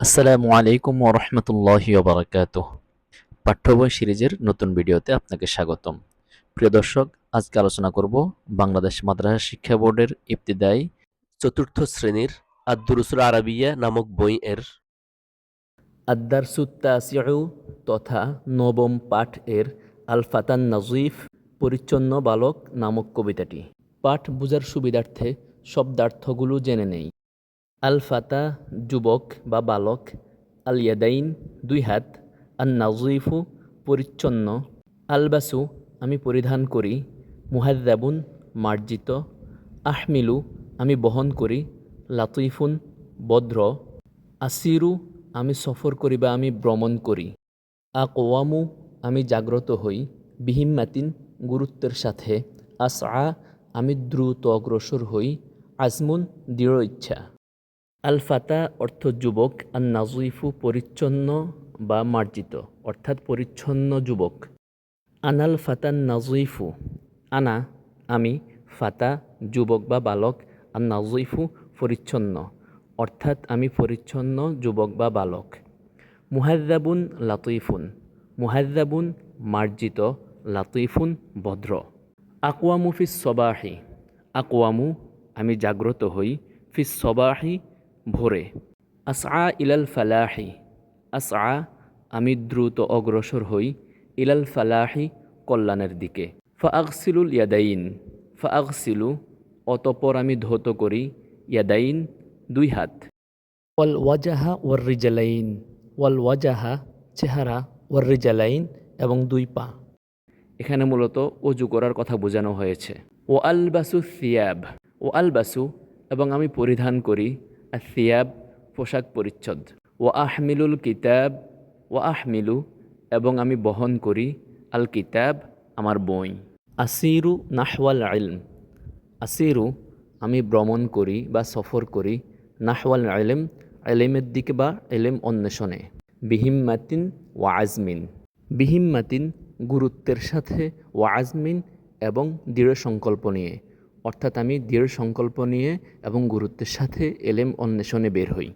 আসসালামু আলাইকুম ওরহমতুল্লাহি ওবরাকাত পাঠ্য বই সিরিজের নতুন ভিডিওতে আপনাকে স্বাগতম। প্রিয় দর্শক, আজকে আলোচনা করব বাংলাদেশ মাদ্রাসা শিক্ষা বোর্ডের ইবতিদায়ী চতুর্থ শ্রেণির আদ্দুরুসুল আরাবিয়া নামক বই এর আদারসুত্তাসিউ তথা নবম পাঠ এর আলফাতান নাজিফ পরিচ্ছন্ন বালক নামক কবিতাটি। পাঠ বোঝার সুবিধার্থে শব্দার্থগুলো জেনে নেই। আলফাতা, যুবক বা বালক আল ইয়াদাইন দুই হাত আন নাজিফু পরিচ্ছন্ন। আলবাসু, আমি পরিধান করি। মুহাদ্দাবুন মার্জিত। আহমিলু, আমি বহন করি। লাতিফুন, বদ্র। আসিরু, আমি সফর করি বা আমি ভ্রমণ করি। আকোয়ামু আমি জাগ্রত হই। বিহিম্মাতিন, গুরুত্বের সাথে। আসআ, আমি দ্রুত অগ্রসর হই। আজমুন, দৃঢ় ইচ্ছা। আলফাতা অর্থ যুবক আর নাজুইফু পরিচ্ছন্ন বা মার্জিত, অর্থাৎ পরিচ্ছন্ন যুবক। আনাল ফাতান নাজুইফু আনা, আমি, ফাতা, যুবক বা বালক আর নাজুইফু পরিচ্ছন্ন, অর্থাৎ আমি পরিচ্ছন্ন যুবক বা বালক। মুহাদ্দাবুন লাতুইফুন মুহাদ্দাবুন মার্জিত, লাতিফুন ভদ্র। আকওয়ামু ফিস সবাহি আকওয়ামু, আমি জাগ্রত হই ফিস সবাহি ভোরে। আসআ ইলাল ফালাহি। আসআ, আমি দ্রুত অগ্রসর হই ইলাল ফালাহি কল্যাণের দিকে। ফাগসিলুল ইয়াদাইন। ফাগসিলু অতপর আমি ধৌত করি ইয়াদাইন দুই হাত। ওয়াল ওয়াজাহা ওয়ার রিজালাইন। ওয়াল ওয়াজাহা, চেহারা ওয়ার রিজালাইন এবং দুই পা। এখানে মূলত অজু করার কথা বোঝানো হয়েছে। ও আলবাসু সিয়াব। ও আলবাসু এবং আমি পরিধান করি সিয়াব পোশাক পরিচ্ছদ। ও আহমিলুল কিতাব ও আহমিলু এবং আমি বহন করি আল কিতাব আমার বই। আসিরু নাহওয়াল ইলম আসিরু আমি ভ্রমণ করি বা সফর করি নাহওয়াল আলেম আলেমের দিকে বা এলেম অন্বেষণে। বিহিম্মাতিন ওয়া আজমিন বিহিম্মাতিন গুরুত্বের সাথে ওয়া আজমিন এবং দৃঢ় সংকল্প নিয়ে। অর্থাৎ আমি দৃঢ় সংকল্প নিয়ে এবং গুরুত্বের সাথে এলেম অন্বেষণে বের হই।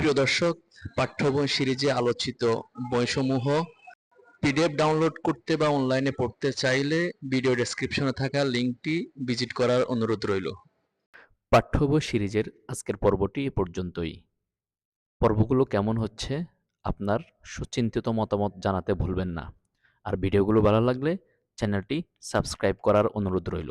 প্রিয় দর্শক পাঠ্য বই সিরিজে আলোচিত বইসমূহ পিডিএফ ডাউনলোড করতে বা অনলাইনে পড়তে চাইলে ভিডিও ডেসক্রিপশনে থাকা লিঙ্কটি ভিজিট করার অনুরোধ রইল। পাঠ্যবই সিরিজের আজকের পর্বটি এ পর্যন্তই। পর্বগুলো কেমন হচ্ছে আপনার সুচিন্তিত মতামত জানাতে ভুলবেন না। আর ভিডিওগুলো ভালো লাগলে চ্যানেলটি সাবস্ক্রাইব করার অনুরোধ রইল।